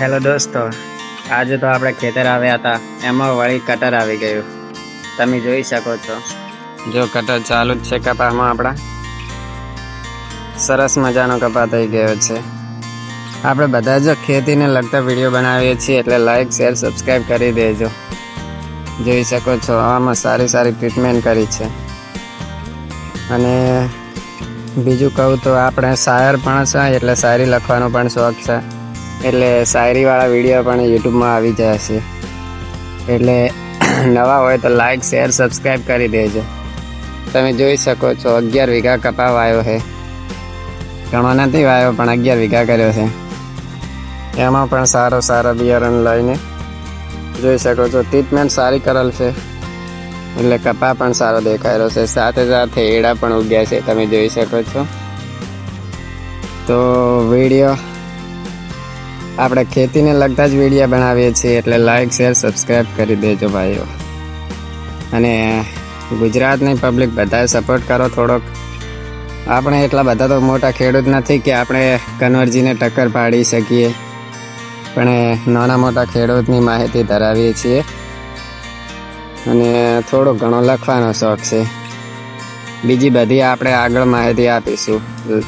Hello દોસ્તો, આજે તો આપણે ખેતર આવ્યા હતા, એમાં વળી કટર આવી ગયું. તમે જોઈ શકો છો. જો કટર ચાલુ જ છે કપામાં આપણા. સરસ મજાનો કપા થઈ ગયો છે. આપણે બધા જ ખેતીને લગતા વીડિયો બનાવીએ છીએ, એટલે લાઈક શેર સબસ્ક્રાઈબ કરી દેજો. જોઈ શકો છો આમાં સારી સારી ટ્રીટમેન્ટ કરી છે. અને બીજું કહું તો આપણે શાયર પણ છે, એટલે શાયરી લખવાનો પણ શોખ છે. એટલે શાયરીવાળા વીડિયો પણ યુટ્યુબમાં આવી જાય છે. એટલે નવા હોય તો લાઈક શેર સબસ્ક્રાઈબ કરી દેજો. તમે જોઈ શકો છો, અગિયાર વીઘા કપા વાયો છે. ઘણો નથી વાયો, પણ અગિયાર વીઘા કર્યો છે. એમાં પણ સારો સારો બિયારણ લઈને જોઈ શકો છો ટ્રીટમેન્ટ સારી કરેલ છે. એટલે કપા પણ સારો દેખાયેલો છે. સાથે સાથે એડા પણ ઉગ્યા છે, તમે જોઈ શકો છો. તો વીડિયો આપણે ખેતીને લગતા જ વીડિયો બનાવીએ છીએ, એટલે લાઈક શેર સબસ્ક્રાઈબ કરી દેજો ભાઈઓ. અને ગુજરાતની પબ્લિક બધાએ સપોર્ટ કરો થોડોક. આપણે એટલા બધા તો મોટા ખેડૂત નથી કે આપણે કન્વરજીને ટક્કર પાડી શકીએ. પણ નાના મોટા ખેડૂતની માહિતી ધરાવીએ છીએ. અને થોડો ઘણો લખવાનો શોખ છે. બીજી બધી આપણે આગળ માહિતી આપીશું.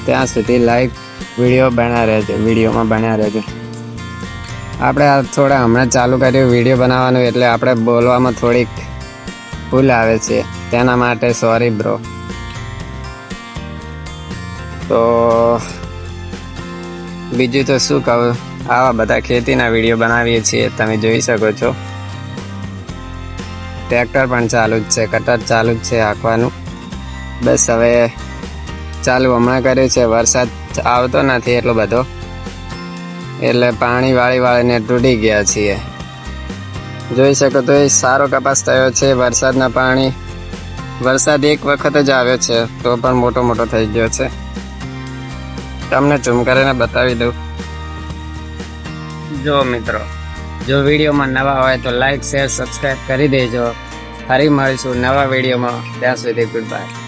ત્યાં સુધી લાઈક વીડિયો બન્યા રહેજો વિડીયોમાં બન્યા રહેજો. આપણે આ થોડા હમણાં ચાલુ કર્યું વીડિયો બનાવવાનું એટલે આપણે બોલવામાં થોડીક ભૂલ આવે છે. તેના માટે સોરી બ્રો તો બીજું તો શું કહું? આવા બધા ખેતીના વીડિયો બનાવીએ છીએ. તમે જોઈ શકો છો. ટ્રેક્ટર પણ ચાલુ જ છે કટર ચાલુ જ છે હાંકવાનું. બસ હવે ચાલુ હમણાં કર્યું છે. વરસાદ આવતો નથી એટલો બધો. એટલે પાણી વાળી વાળીને તૂટી ગયા છીએ. જોઈ શકો તો એ સારો કપાસ થયો છે, વરસાદના પાણી. વરસાદ એક વખત જ આવ્યો છે, તો પણ મોટો મોટો થઈ ગયો છે. તમને ઝૂમ કરીને બતાવી દઉં. જો મિત્રો, જો વિડીયોમાં નવા હોય તો લાઈક શેર સબસ્ક્રાઈબ કરી દેજો. ફરી મળીશું નવા વિડીયોમાં. ત્યાં સુધી ગુડ બાય